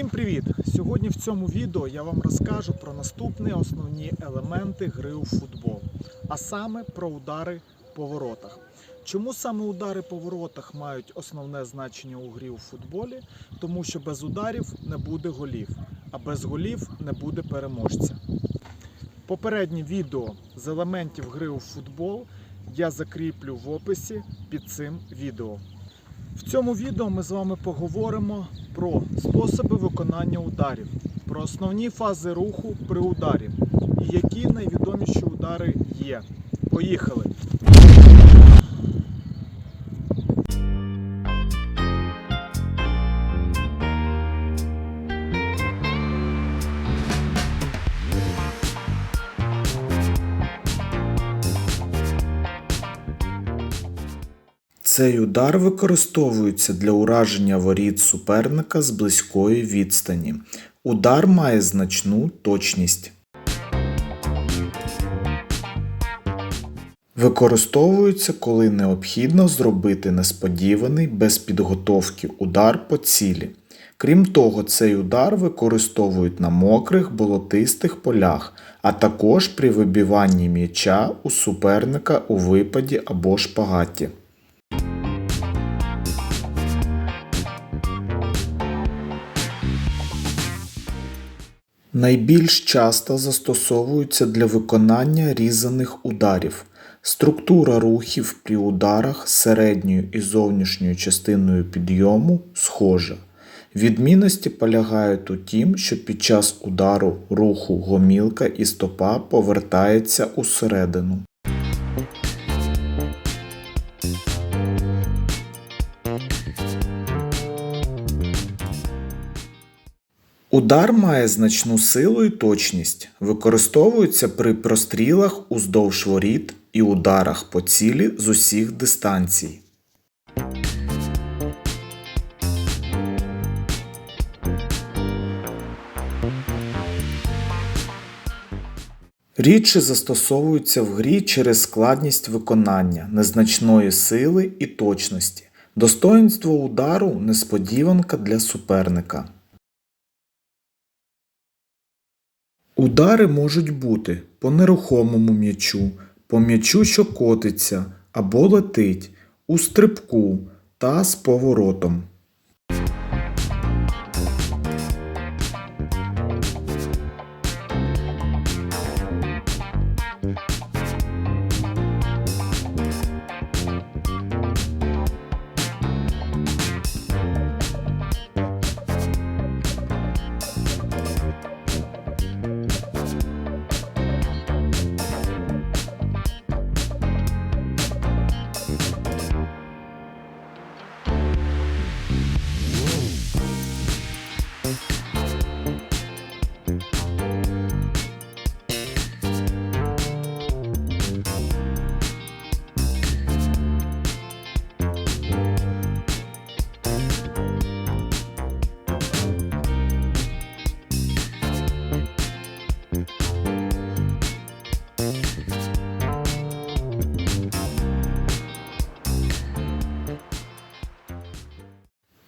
Всім привіт! Сьогодні в цьому відео я вам розкажу про наступні основні елементи гри у футбол, а саме про удари по воротах. Чому саме удари по воротах мають основне значення у грі у футболі? Тому що без ударів не буде голів, а без голів не буде переможця. Попереднє відео з елементів гри у футбол я закріплю в описі під цим відео. В цьому відео ми з вами поговоримо про способи виконання ударів, про основні фази руху при ударі і які найвідоміші удари є. Поїхали! Цей удар використовується для ураження воріт суперника з близької відстані. Удар має значну точність. Використовується, коли необхідно зробити несподіваний без підготовки удар по цілі. Крім того, цей удар використовують на мокрих болотистих полях, а також при вибиванні м'яча у суперника у випаді або шпагаті. Найбільш часто застосовуються для виконання різаних ударів. Структура рухів при ударах середньою і зовнішньою частиною підйому схожа. Відмінності полягають у тім, що під час удару руху гомілка і стопа повертається усередину. Удар має значну силу і точність, використовується при прострілах уздовж воріт і ударах по цілі з усіх дистанцій. Рідше застосовуються в грі через складність виконання, незначної сили і точності. Достоїнство удару несподіванка для суперника. Удари можуть бути по нерухомому м'ячу, по м'ячу, що котиться або летить, у стрибку та з поворотом.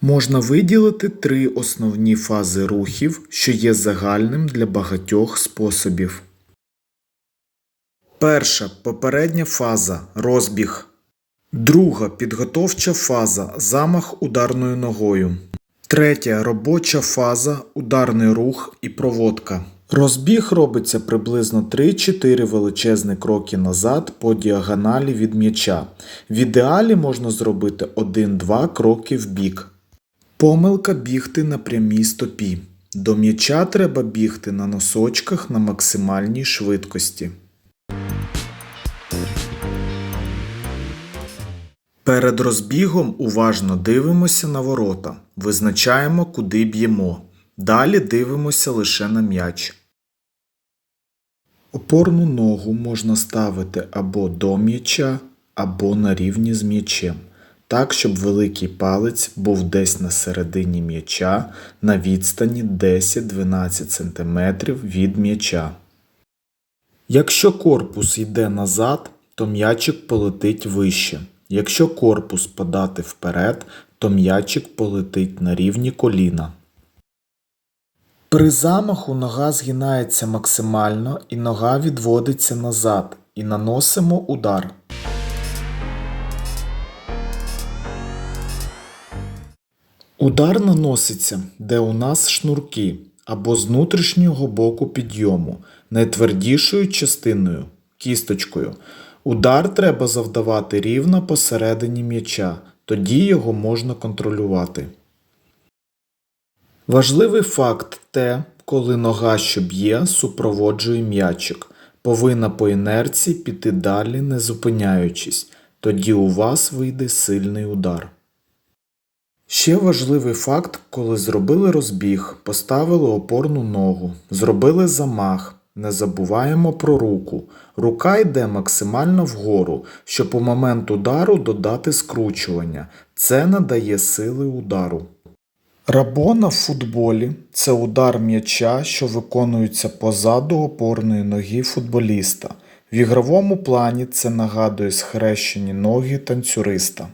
Можна виділити три основні фази рухів, що є загальним для багатьох способів. Перша попередня фаза розбіг. Друга підготовча фаза замах ударною ногою. Третя робоча фаза ударний рух і проводка. Розбіг робиться приблизно 3-4 величезні кроки назад по діагоналі від м'яча. В ідеалі можна зробити 1-2 кроки вбік. Помилка бігти на прямій стопі. До м'яча треба бігти на носочках на максимальній швидкості. Перед розбігом уважно дивимося на ворота. Визначаємо, куди б'ємо. Далі дивимося лише на м'яч. Опорну ногу можна ставити або до м'яча, або на рівні з м'ячем так, щоб великий палець був десь на середині м'яча на відстані 10-12 см від м'яча. Якщо корпус йде назад, то м'ячик полетить вище. Якщо корпус подати вперед, то м'ячик полетить на рівні коліна. При замаху нога згинається максимально і нога відводиться назад і наносимо удар. Удар наноситься, де у нас шнурки або з внутрішнього боку підйому, найтвердішою частиною кісточкою. Удар треба завдавати рівно посередині м'яча, тоді його можна контролювати. Важливий факт те, коли нога, що б'є, супроводжує м'ячик, повинна по інерції піти далі, не зупиняючись, тоді у вас вийде сильний удар. Ще важливий факт, коли зробили розбіг, поставили опорну ногу, зробили замах. Не забуваємо про руку. Рука йде максимально вгору, щоб у момент удару додати скручування. Це надає сили удару. Рабона в футболі це удар м'яча, що виконується позаду опорної ноги футболіста. В ігровому плані це нагадує схрещені ноги танцюриста.